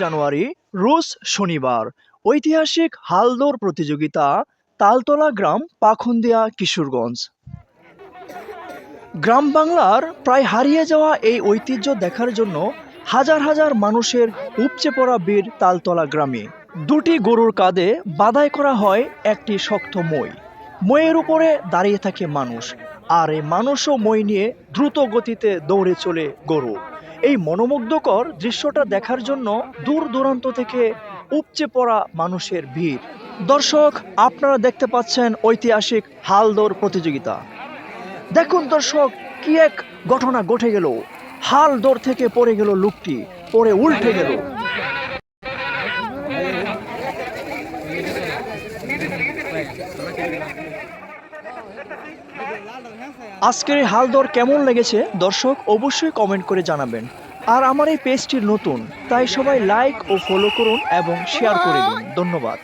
জানুয়ারি রোজ শনিবার। ঐতিহাসিক হালদৌড় প্রতিযোগিতা, তালতলা গ্রাম, পাখন্দিয়া, কিশোরগঞ্জ। গ্রাম বাংলার প্রায় হারিয়ে যাওয়া এই ঐতিহ্য দেখার জন্য হাজার হাজার মানুষের উপচে পড়া বীর তালতলা গ্রামে। দুটি গরুর কাঁধে বাদাই করা হয় একটি শক্ত মই। মইয়ের উপরে দাঁড়িয়ে থাকে মানুষ, আর এই মানুষও মই নিয়ে দ্রুত গতিতে দৌড়ে চলে গরু। এই মনোমুগ্ধকর দৃশ্যটা দেখার জন্য দূর দূরান্ত থেকে উপচে পড়া মানুষের ভিড়। দর্শক, আপনারা দেখতে পাচ্ছেন ঐতিহাসিক হালদৌড় প্রতিযোগিতা। দেখুন দর্শক, কি এক ঘটনা ঘটে গেল। হাল দৌড় থেকে পড়ে গেল লোকটি, পড়ে উল্টে গেল। আজকের এই হাল দর কেমন লেগেছে? দর্শক অবশ্যই কমেন্ট করে জানাবেন। আর আমার এই পেজটি নতুন, তাই সবাই লাইক ও ফলো করুন এবং শেয়ার করে দিন। ধন্যবাদ।